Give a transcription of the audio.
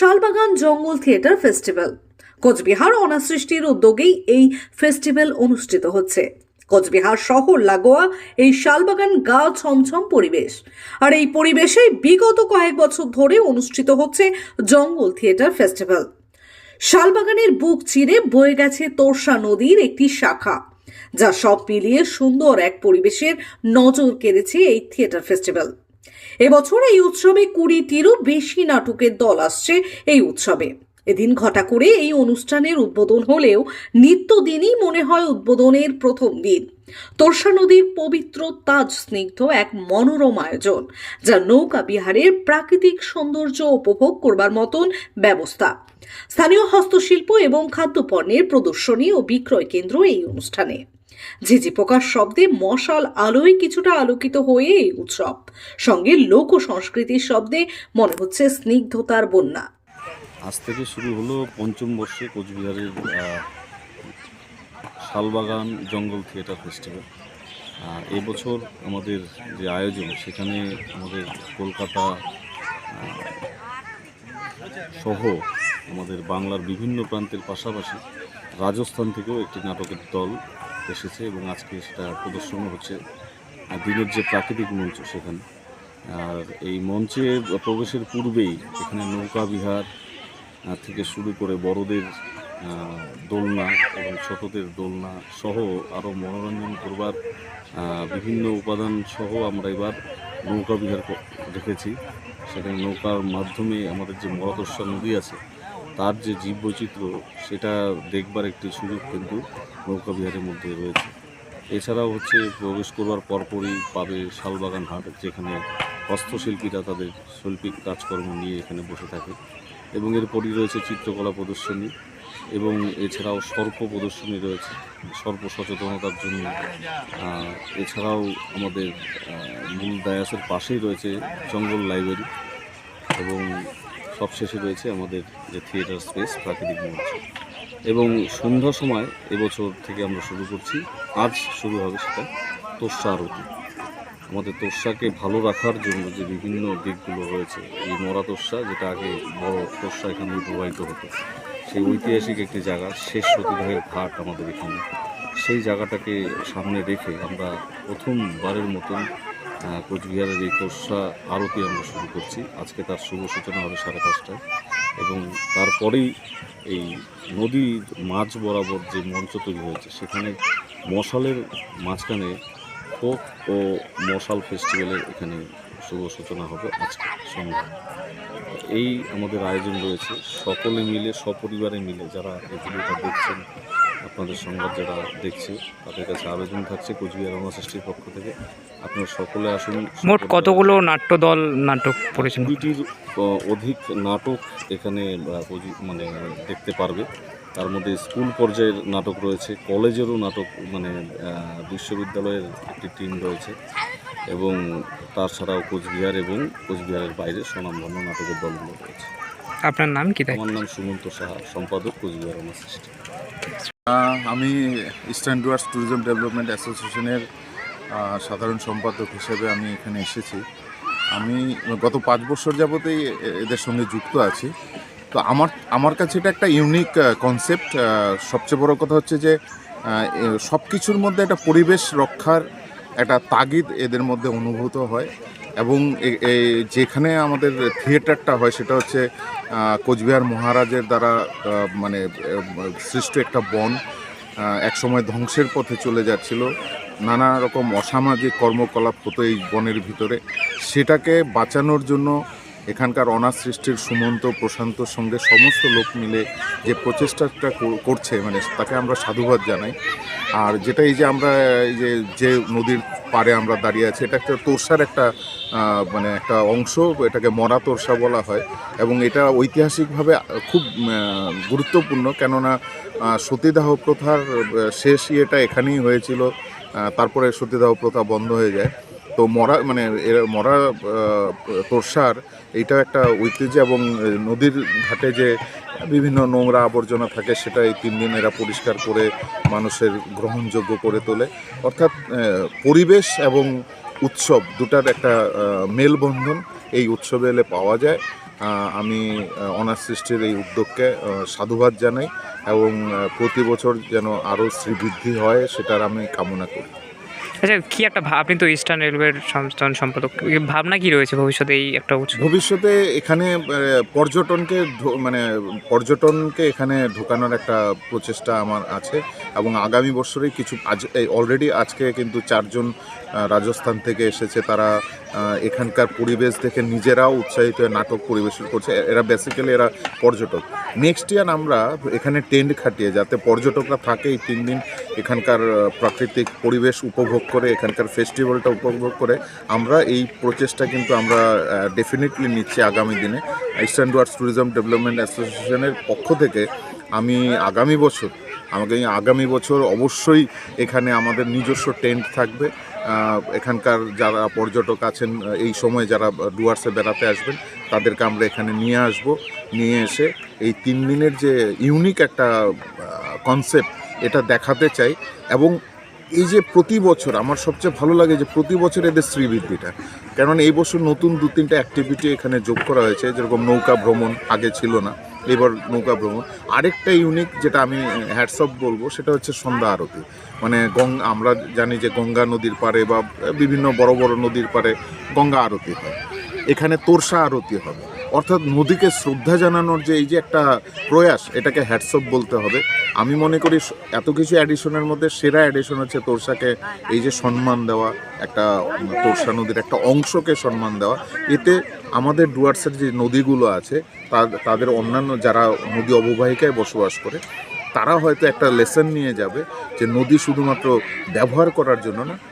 শালবাগান জঙ্গল theatre festival. Cooch Behar অনাসৃষ্টির উদ্যোগেই এই ফেস্টিভ্যাল অনুষ্ঠিত হচ্ছে। কোচবিহার শহর লাগোয়া এই শালবাগান গা ছমছম পরিবেশ। আর এই পরিবেশে বিগত কয়েক বছর ধরে অনুষ্ঠিত হচ্ছে জঙ্গল থিয়েটার ফেস্টিভ্যাল। শালবাগানের বুক চিরে বয়ে গেছে তোরসা নদীর একটি শাখা, যা সব মিলিয়ে সুন্দর এক পরিবেশের নজর কেড়েছে এই থিয়েটার ফেস্টিভ্যাল। এবছর এই উৎসবে কুড়িটিরও বেশি নাটকের দল আসছে এই উৎসবে। এদিন ঘটা করে এই অনুষ্ঠানের উদ্বোধন হলেও নিত্যদিনই মনে হয় উদ্বোধনের প্রথম দিন। তোরসা নদীর পবিত্র তাজ স্নিগ্ধ এক মনোরম আয়োজন, যা নৌকা বিহারের প্রাকৃতিক সৌন্দর্য উপভোগ করবার মতন ব্যবস্থা। স্থানীয় হস্তশিল্প এবং খাদ্যপণ্যের প্রদর্শনী ও বিক্রয় কেন্দ্র এই অনুষ্ঠানে। ঝিঝি পোকার শব্দে মশাল আলোয় কিছুটা আলোকিত হয়ে এই উৎসব। সঙ্গে লোক সংস্কৃতির শব্দে মনে হচ্ছে স্নিগ্ধতার বন্যা। আজ থেকে শুরু হলো পঞ্চম বর্ষে কোচবিহারের শালবাগান জঙ্গল থিয়েটার ফেস্টিভ্যাল। এবছর আমাদের যে আয়োজন, সেখানে আমাদের কলকাতা সহ আমাদের বাংলার বিভিন্ন প্রান্তের পাশাপাশি রাজস্থান থেকেও একটি নাটকের দল এসেছে এবং আজকে সেটা প্রদর্শন হচ্ছে। দিনের যে প্রাকৃতিক মঞ্চ সেখানে, আর এই মঞ্চে প্রবেশের পূর্বেই এখানে নৌকা বিহার থেকে শুরু করে বড়দের দোলনা এবং ছোটদের দোলনা সহ আরও মনোরঞ্জন করবার বিভিন্ন উপাদান সহ আমরা এবার নৌকা বিহার রেখেছি। সেখানে নৌকার মাধ্যমে আমাদের যে মরাদর্শা নদী আছে, তার যে জীববৈচিত্র্য, সেটা দেখবার একটি সুযোগ কিন্তু নৌকা বিহারের মধ্যে রয়েছে। এছাড়াও হচ্ছে প্রবেশ করবার পরপরই পাবে শালবাগান হাট, যেখানে হস্তশিল্পীরা তাদের শৈল্পিক কাজকর্ম নিয়ে এখানে বসে থাকে। এবং এরপরই রয়েছে চিত্রকলা প্রদর্শনী এবং এছাড়াও সর্প প্রদর্শনী রয়েছে, সর্প সচেতনতার জন্য। এছাড়াও আমাদের মূল ডায়াসের পাশেই রয়েছে জঙ্গল লাইব্রেরি এবং সবশেষে রয়েছে আমাদের যে থিয়েটার স্পেস, প্রাকৃতিক মঞ্চ। এবং সন্ধ্যা সময় এবছর থেকে আমরা শুরু করছি। আজ শুরু হবে সেটা তোষা আরতি। আমাদের তোষাকে ভালো রাখার জন্য যে বিভিন্ন দিকগুলো রয়েছে, এই মরা তোষা যেটা আগে বড় তোষা এখানে প্রবাহিত হতো, সেই ঐতিহাসিক একটি জায়গা, শেষ সতীদাহের ঘাট আমাদের এখানে। সেই জায়গাটাকে সামনে রেখে আমরা প্রথমবারের মতন কোচবিহারের এই তোষা আরতি আমরা শুরু করছি। আজকে তার শুভ সূচনা হবে সাড়ে পাঁচটায় এবং তারপরেই এই নদীর মাঝ বরাবর যে মঞ্চ তৈরি হয়েছে, সেখানে মশালের মাঝখানে ফোক ও মশাল ফেস্টিভ্যালের এখানে শুভ সূচনা হবে আজকে সন্ধ্যা এই আমাদের আয়োজন রয়েছে। সকলে মিলে সপরিবারে মিলে যারা এই ভিডিওটা দেখছেন আপনাদের সংবাদ যারা দেখছে তাদের কাছে আবেদন থাকছে কোচবিহার অনাসৃষ্টির পক্ষ থেকে। আপনারা সকলে আসুন মোট কতগুলো নাট্যদল নাটক পড়েছেন দুইটির অধিক নাটক এখানে মানে দেখতে পারবে। তার মধ্যে স্কুল পর্যায়ের নাটক রয়েছে কলেজেরও নাটক মানে বিশ্ববিদ্যালয়ের একটি টিম রয়েছে এবং তাছাড়াও কোচবিহার এবং কোচবিহারের বাইরে স্বনামধন্য নাটকের দলগুলো রয়েছে। আপনার নাম কি আমার নাম সুমন্ত সাহা সম্পাদক কোচবিহার আমার আমি ইস্টার্ন ডুয়ার্স ট্যুরিজম ডেভেলপমেন্ট অ্যাসোসিয়েশনের সাধারণ সম্পাদক হিসেবে আমি এখানে এসেছি। আমি গত পাঁচ বছর যাবতেই এ- এদের সঙ্গে যুক্ত আছি। তো আমার আমার কাছে এটা একটা ইউনিক কনসেপ্ট সবচেয়ে বড় কথা হচ্ছে যে সব কিছুর মধ্যে একটা পরিবেশ রক্ষার একটা তাগিদ এদের মধ্যে অনুভূত হয় এবং যেখানে আমাদের থিয়েটারটা হয় সেটা হচ্ছে কোচবিহার মহারাজের দ্বারা মানে সৃষ্ট একটা বন একসময় ধ্বংসের পথে চলে যাচ্ছিল। নানা রকম অসামাজিক কর্মকলাপ হতো এই বনের ভিতরে। সেটাকে বাঁচানোর জন্য এখানকার অনাথ সৃষ্টির সুমন্ত প্রশান্তর সঙ্গে সমস্ত লোক মিলে যে প্রচেষ্টাটা করছে মানে তাকে আমরা সাধুবাদ জানাই। আর যেটা এই যে আমরা, এই যে যে নদীর পাড়ে আমরা দাঁড়িয়ে আছি, এটা একটা তোরসার একটা মানে একটা অংশ, এটাকে মরা তোরসা বলা হয়। এবং এটা ঐতিহাসিকভাবে খুব গুরুত্বপূর্ণ, কেননা সতীদাহ প্রথার শেষ ইয়েটা এখানেই হয়েছিল। তারপরে সতীদাহ প্রথা বন্ধ হয়ে যায়। তো মরা মানে এর মরা তোরসার এইটা একটা ঐতিহ্য এবং নদীর ঘাটে যে বিভিন্ন নোংরা আবর্জনা থাকে, সেটা এই তিন দিন এরা পরিষ্কার করে মানুষের গ্রহণযোগ্য করে তোলে। অর্থাৎ পরিবেশ এবং উৎসব দুটার একটা মেলবন্ধন এই উৎসবে এলে পাওয়া যায়। আমি অনাথ সৃষ্টির এই উদ্যোগকে সাধুবাদ জানাই এবং প্রতি বছর যেন আরও শ্রীবৃদ্ধি হয়, সেটার আমি কামনা করি। আচ্ছা কি একটা আপনি তো ইস্টার্ন রেলওয়ের সংস্থান সম্পাদক। ভাবনা কি রয়েছে ভবিষ্যতে এই একটা ভবিষ্যতে এখানে পর্যটনকে মানে পর্যটনকে এখানে ঢোকানোর একটা প্রচেষ্টা আমার আছে এবং আগামী বছরে কিছু, আজ অলরেডি আজকে কিন্তু চারজন রাজস্থান থেকে এসেছে। তারা এখানকার পরিবেশ দেখে নিজেরাও উৎসাহিত হয়ে নাটক পরিবেশন করছে। এরা বেসিক্যালি এরা পর্যটক। নেক্সট ইয়ার আমরা এখানে টেন্ট খাটিয়ে, যাতে পর্যটকরা থাকে এই তিন দিন এখানকার প্রাকৃতিক পরিবেশ উপভোগ করে, এখানকার ফেস্টিভ্যালটা উপভোগ করে, আমরা এই প্রচেষ্টা কিন্তু আমরা ডেফিনেটলি নিচ্ছি আগামী দিনে। ইস্টার্ন ডুয়ার্স ট্যুরিজম ডেভেলপমেন্ট অ্যাসোসিয়েশনের পক্ষ থেকে আমি আগামী বছর, আমাকে আগামী বছর অবশ্যই এখানে আমাদের নিজস্ব টেন্ট থাকবে। এখানকার যারা পর্যটক আছেন এই সময় যারা ডুয়ার্সে বেড়াতে আসবেন, তাদেরকে আমরা এখানে নিয়ে আসব। নিয়ে এসে এই তিন দিনের যে ইউনিক একটা কনসেপ্ট এটা দেখাতে চাই এবং এই যে প্রতি বছর আমার সবচেয়ে ভালো লাগে যে প্রতি বছর এদের শ্রীবৃদ্ধিটা। কারণ এই বছর নতুন দু তিনটা অ্যাক্টিভিটি এখানে যোগ করা হয়েছে, যেরকম নৌকা ভ্রমণ আগে ছিল না, এবার নৌকা ভ্রমণ। আরেকটা ইউনিক যেটা আমি হ্যাটসঅপ বলব, সেটা হচ্ছে সন্ধ্যা আরতি। মানে গঙ্গা আমরা জানি যে গঙ্গা নদীর পারে বা বিভিন্ন বড় বড় নদীর পারে গঙ্গা আরতি হয়। এখানে তোরসা আরতি হবে। অর্থাৎ নদীকে শ্রদ্ধা জানানোর যে এই যে একটা প্রয়াস, এটাকে হ্যাটসঅপ বলতে হবে। আমি মনে করি এত কিছু অ্যাডিশনের মধ্যে সেরা অ্যাডিশন হচ্ছে তোরসাকে এই যে সম্মান দেওয়া, একটা তোরসা নদীর একটা অংশকে সম্মান দেওয়া। এতে আমাদের ডুয়ার্সের যে নদীগুলো আছে তাদের অন্যান্য যারা নদী অববাহিকায় বসবাস করে, তারা হয়তো একটা লেসন নিয়ে যাবে যে নদী শুধুমাত্র ব্যবহার করার জন্য না